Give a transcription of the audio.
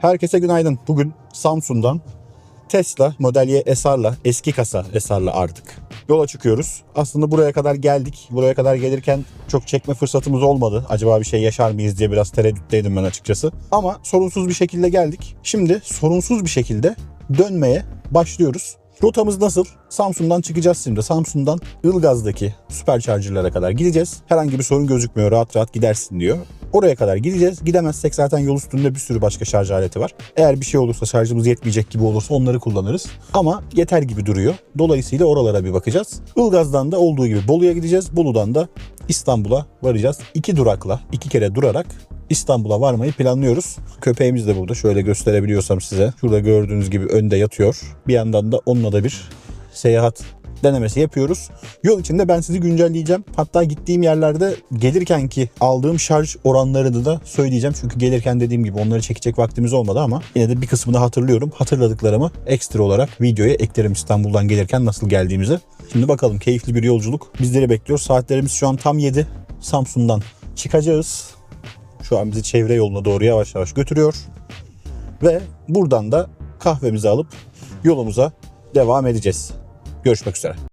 Herkese günaydın. Bugün Samsun'dan Tesla Model Y SR'la eski kasa SR'la artık yola çıkıyoruz. Aslında buraya kadar geldik. Buraya kadar gelirken çok çekme fırsatımız olmadı. Acaba bir şey yaşar mıyız diye biraz tereddütteydim ben açıkçası. Ama sorunsuz bir şekilde geldik. Şimdi sorunsuz bir şekilde dönmeye başlıyoruz. Rotamız nasıl? Samsun'dan çıkacağız şimdi. Samsun'dan Ilgaz'daki süpercharger'lara kadar gideceğiz. Herhangi bir sorun gözükmüyor. Rahat rahat gidersin diyor. Oraya kadar gideceğiz. Gidemezsek zaten yol üstünde bir sürü başka şarj aleti var. Eğer bir şey olursa şarjımız yetmeyecek gibi olursa onları kullanırız. Ama yeter gibi duruyor. Dolayısıyla oralara bir bakacağız. Ilgaz'dan da olduğu gibi Bolu'ya gideceğiz. Bolu'dan da İstanbul'a varacağız. İki durakla, iki kere durarak İstanbul'a varmayı planlıyoruz. Köpeğimiz de burada. Şöyle gösterebiliyorsam size. Şurada gördüğünüz gibi önde yatıyor. Bir yandan da onunla da bir seyahat denemesi yapıyoruz. Yol içinde ben sizi güncelleyeceğim. Hatta gittiğim yerlerde gelirken ki aldığım şarj oranlarını da söyleyeceğim. Çünkü gelirken dediğim gibi onları çekecek vaktimiz olmadı ama yine de bir kısmını hatırlıyorum. Hatırladıklarımı ekstra olarak videoya eklerim İstanbul'dan gelirken nasıl geldiğimizi. Şimdi bakalım keyifli bir yolculuk bizleri bekliyor. Saatlerimiz şu an tam 7. Samsun'dan çıkacağız. Şu an bizi çevre yoluna doğru yavaş yavaş götürüyor. Ve buradan da kahvemizi alıp yolumuza devam edeceğiz. Görüşmek üzere.